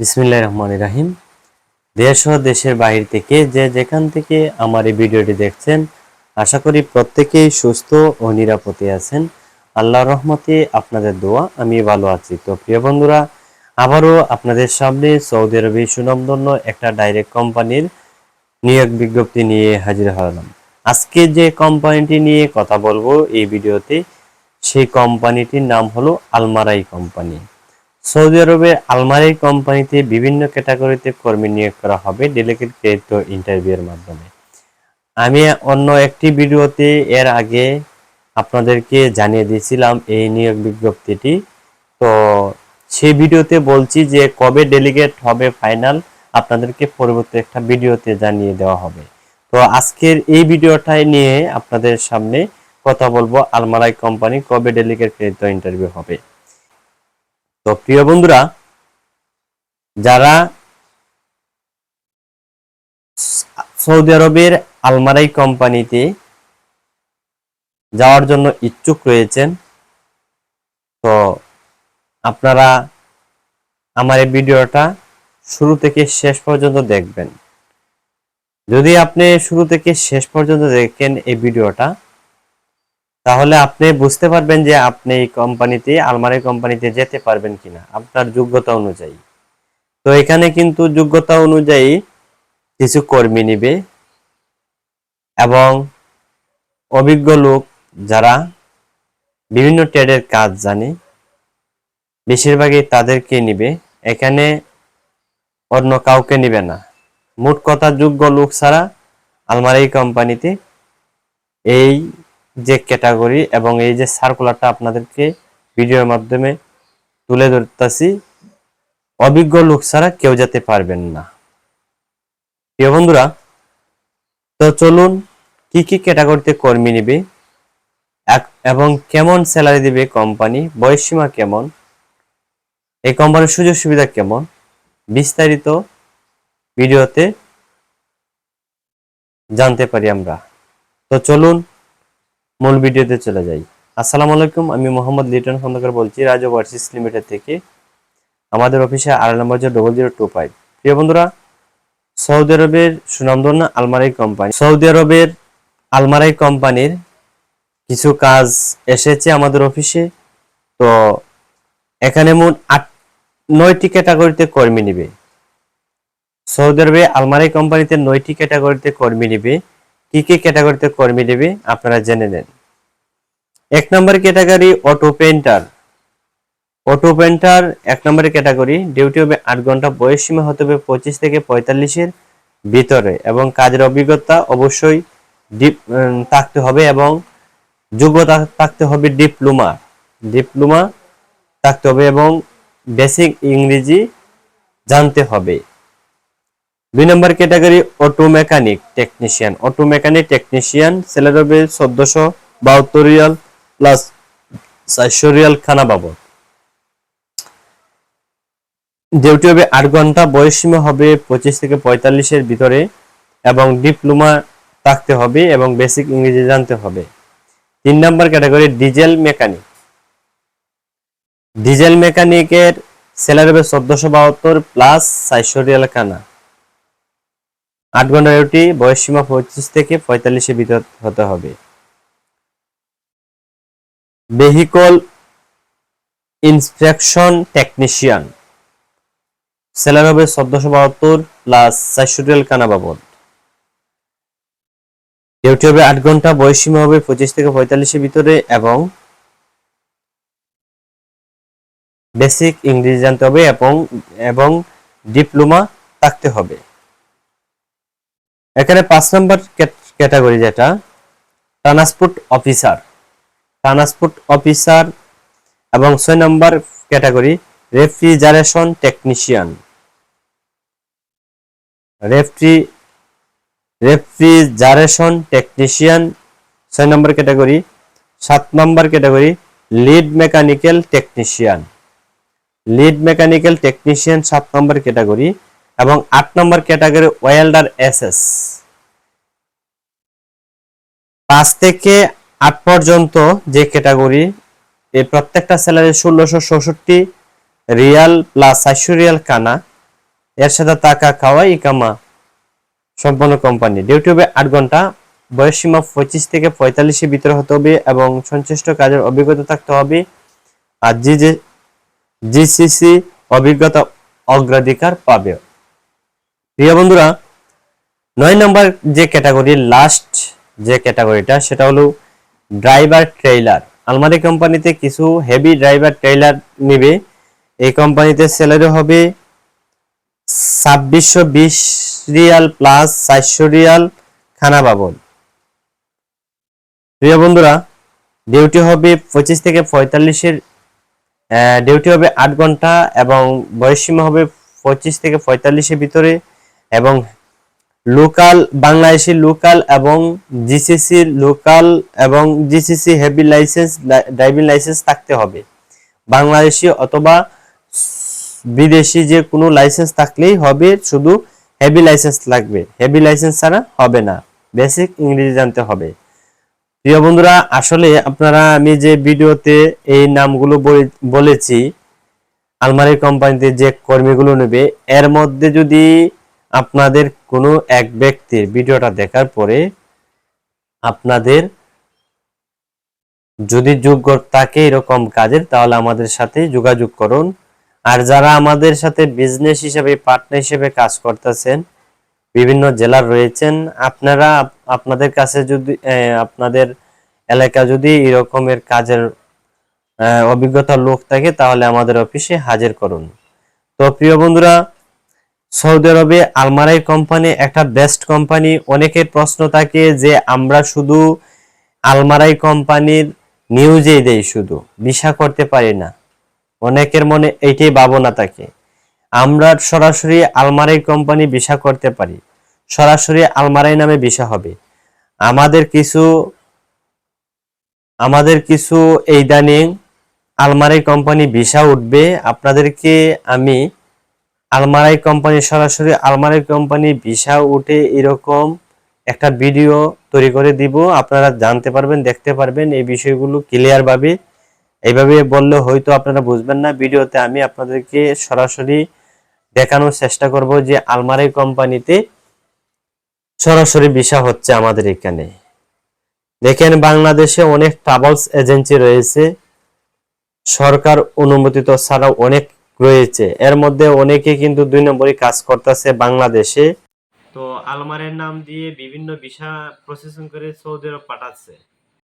বিসমিল্লাহ রহমান রাহিম। দেশ ও দেশের বাহির থেকে যে যেখান থেকে আমার এই ভিডিওটি দেখছেন, আশা করি প্রত্যেকেই সুস্থ ও নিরাপদে আছেন। আল্লাহর রহমতে আপনাদের দোয়া, আমি ভালো আছি। তো প্রিয় বন্ধুরা, আবারও আপনাদের সামনে সৌদি আরবে সুনামধন্য একটা ডাইরেক্ট কোম্পানির নিয়োগ বিজ্ঞপ্তি নিয়ে হাজির হলাম। আজকে যে কোম্পানিটি নিয়ে কথা বলব এই ভিডিওতে, সেই কোম্পানিটির নাম হলো আলমারাই কোম্পানি। সৌদি আরবে আলমারি কোম্পানিতে বিভিন্ন ক্যাটাগরিতে কর্মী নিয়োগ করা হবে ডেলিগেট ক্রেডিট ইন্টারভিউয়ের মাধ্যমে। আমি অন্য একটি ভিডিওতে এর আগে আপনাদেরকে জানিয়ে দিয়েছিলাম এই নিয়োগ বিজ্ঞপ্তিটি। তো সেই ভিডিওতে বলছি যে কবে ডেলিগেট হবে ফাইনাল আপনাদেরকে পরবর্তী একটা ভিডিওতে জানিয়ে দেওয়া হবে। তো আজকের এই ভিডিওটাই নিয়ে আপনাদের সামনে কথা বলব আলমারাই কোম্পানি কবে ডেলিগেট ক্রেডিট ইন্টারভিউ হবে। তো প্রিয় বন্ধুরা, যারা সৌদি আরবের আলমারাই কোম্পানিতে যাওয়ার জন্য ইচ্ছুক রয়েছেন, তো আপনারা আমার এই ভিডিওটা শুরু থেকে শেষ পর্যন্ত দেখবেন। যদি আপনি শুরু থেকে শেষ পর্যন্ত দেখেন এই ভিডিওটা তাহলে আপনি বুঝতে পারবেন যে আপনি এই কোম্পানিতে, আলমারি কোম্পানিতে যেতে পারবেন কিনা, আপনার যোগ্যতা অনুযায়ী। তো এখানে কিন্তু যোগ্যতা অনুযায়ী কিছু কর্মী নিবে এবং অভিজ্ঞ লোক যারা বিভিন্ন ট্রেডের কাজ জানে, বেশিরভাগই তাদেরকে নিবে। এখানে অন্য কাউকে নিবে না। মোট কথা যোগ্য লোক ছাড়া আলমারি কোম্পানিতে এই যে ক্যাটাগরি এবং এই যে সার্কুলারটা আপনাদেরকে ভিডিওর মাধ্যমে তুলে ধরতেছি, অভিজ্ঞ লোক ছাড়া কেউ যেতে পারবেন না। প্রিয় বন্ধুরা, তো চলুন কি কি ক্যাটাগরিতে কর্মী নিবে এবং কেমন স্যালারি দিবে কোম্পানি বয়সীমা কেমন, এই কোম্পানির সুযোগ সুবিধা কেমন, বিস্তারিত ভিডিওতে জানতে পারি আমরা। তো চলুন মূল ভিডিওতে চলে যাই। আসসালামু আলাইকুম, আমি মোহাম্মদ লিটন খন্দকার বলছি, রাজ ওভারসিস লিমিটেড থেকে। আমাদের অফিসে আর নাম্বার হচ্ছে ডবল জিরো টু ফাইভ প্রিয় বন্ধুরা, সৌদি আরবের সুনামধন্য আলমারাই কোম্পানি সৌদি আরবের আলমারাই কোম্পানির কিছু কাজ এসেছে আমাদের অফিসে। তো এখানে মোট আট, নয়টি ক্যাটাগরিতে কর্মী নিবে। সৌদি আরবে আলমারি কোম্পানিতে নয়টি ক্যাটাগরিতে কর্মী নিবে। কি কি ক্যাটাগরিতে কর্মী নেবে আপনারা জেনে নেন। এক নম্বর category auto painter auto painter এক নম্বরের ক্যাটাগরি, ডিউটি হবে আট ঘণ্টা, বয়স সীমা হতে হবে পঁচিশ থেকে পঁয়তাল্লিশের ভিতরে এবং কাজের অভিজ্ঞতা অবশ্যই ডিপ থাকতে হবে এবং যোগ্যতা থাকতে হবে ডিপ্লোমা। ডিপ্লোমা থাকতে হবে এবং বেসিক ইংরেজি জানতে হবে। দুই নম্বর category auto mechanic technician. Auto mechanic technician salary হবে চোদ্দশো বাহাত্তর রিয়াল প্লাস চারশো রিয়াল খানা বাবদ। ডিউটি হবে আট ঘণ্টা বয়স সীমা হবে পঁচিশ থেকে পঁয়তাল্লিশের ভিতরে এবং ডিপ্লোমা থাকতে হবে এবং বেসিক ইংরেজি জানতে হবে। তিন নম্বর ক্যাটাগরি ডিজেল মেকানিক। ডিজেল মেকানিকের স্যালারি হবে চোদ্দশো বাহাত্তর প্লাস চারশো রিয়াল খানা। আট ঘণ্টা ডিউটি, বয়স সীমা পঁচিশ থেকে পঁয়তাল্লিশের ভিতর হতে হবে। ভেহিকল ইন্সপেকশন টেকনিশিয়ান স্যালারি হবে চোদ্দশো বাহাত্তর প্লাস চারশো রিয়াল কানা বাবদ। ডিউটি হবে আট ঘণ্টা, বয়স সীমা হবে পঁচিশ থেকে পঁয়তাল্লিশের ভিতরে এবং বেসিক ইংরেজি জানতে হবে এবং এবং ডিপ্লোমা থাকতে হবে। এখানে পাঁচ নম্বর ক্যাটাগরি যেটা ট্রান্সপোর্ট অফিসার ট্রান্সপোর্ট অফিসার এবং ছয় নম্বর category refrigeration technician referee refrigeration technician ছয় নম্বর ক্যাটাগরি। সাত নম্বর category lead mechanical technician lead mechanical technician সাত নম্বর ক্যাটাগরি। এবং আট নম্বর ক্যাটাগরি ওয়েল্ডার এসএস। পাঁচ থেকে আট পর্যন্ত যে ক্যাটাগরি, এই প্রত্যেকটা স্যালারি ষোলোশো চৌষট্টি রিয়াল প্লাস চারশো রিয়াল কানা। এর সাথে টাকা খাওয়া ইকামা সম্পন্ন কোম্পানি। ডিউটি হবে আট ঘণ্টা বয়স সীমা পঁচিশ থেকে পঁয়তাল্লিশের ভিতরে হতে হবে এবং সংশ্লিষ্ট কাজের অভিজ্ঞতা থাকতে হবে। আর জি জিসিসি অভিজ্ঞতা অগ্রাধিকার পাবে। প্রিয় বন্ধুরা, নয় নম্বর যে ক্যাটাগরি লাস্ট যে ক্যাটাগরিটা সেটা হলো ড্রাইভার ট্রেইলার আলমারি কোম্পানিতে কিছু হেভি ড্রাইভার ট্রেইলার নেবে। এই কোম্পানিতে স্যালারি হবে ছাব্বিশশো বিশ রিয়াল প্লাস চারশো রিয়াল খানা বাবদ। প্রিয় বন্ধুরা ডিউটি হবে পঁচিশ থেকে পঁয়তাল্লিশের ডিউটি হবে আট ঘণ্টা এবং বয়স সীমা হবে পঁচিশ থেকে পঁয়তাল্লিশের ভিতরে। এবং লোকাল, বাংলাদেশি লোকাল এবং জিসিসি লোকাল এবং GCC heavy licence driving licence থাকতে হবে। বাংলাদেশি অথবা বিদেশি যে কোনো লাইসেন্স থাকলেই হবে, শুধু হেভি লাইসেন্স লাগবে। হেভি লাইসেন্স ছাড়া হবে না বেসিক ইংরেজি জানতে হবে। প্রিয় বন্ধুরা, আসলে আপনারা আমি যে ভিডিওতে এই নামগুলো বলে- বলেছি আলমারি কোম্পানিতে যে কর্মীগুলো নেবে, এর মধ্যে যদি আপনাদের কোনো এক ব্যক্তির ভিডিওটা দেখার পরে আপনাদের যদি যোগ্য থাকে এরকম কাজের, তাহলে আমাদের সাথে যোগাযোগ করুন। আর যারা আমাদের সাথে বিজনেস হিসেবে পার্টনার হিসেবে কাজ করতেছেন, বিভিন্ন জেলার রয়েছেন, আপনারা আপনাদের কাছে যদি আপনাদের এলাকা যদি এরকমের কাজের অভিজ্ঞতা লোক থাকে, তাহলে আমাদের অফিসে হাজির করুন। তো প্রিয় বন্ধুরা সৌদি আরবে আলমারাই কোম্পানি একটা বেস্ট কোম্পানি অনেকের প্রশ্ন থাকে যে আমরা শুধু আলমারাই কোম্পানির নিউজেই দেই শুধু, ভিসা করতে পারি না। অনেকের মনে এইটাই ভাবনা থাকে, আমরা সরাসরি আলমারাই কোম্পানি ভিসা করতে পারি, সরাসরি আলমারাই নামে ভিসা হবে। আমাদের কিছু আমাদের কিছু এই ইদানিং আলমারাই কোম্পানি ভিসা উঠবে। আপনাদেরকে আমি আলমারাই কোম্পানি সরাসরি আলমারাই কোম্পানি ভিসা উঠে এরকম একটা ভিডিও তৈরি করে দিব। আপনারা জানতে পারবেন, দেখতে পারবেন এই বিষয়গুলো ক্লিয়ার ভাবে। এইভাবে বললে হয়তো আপনারা বুঝবেন না। ভিডিওতে আমি আপনাদেরকে সরাসরি দেখানোর চেষ্টা করব যে আলমারাই কোম্পানিতে সরাসরি ভিসা হচ্ছে আমাদের এখানে। দেখেন, বাংলাদেশে অনেক ট্রাভেলস এজেন্সি রয়েছে। সরকার অনুমোদিত ছাড়াও অনেক রয়েছে। এর মধ্যে অনেকে কিন্তু দুই নম্বরই কাজ করতেছে বাংলাদেশে। তো আলমারের নাম দিয়ে বিভিন্ন ভিসা প্রসেসিং করে সৌদি আরব পাঠাচ্ছে।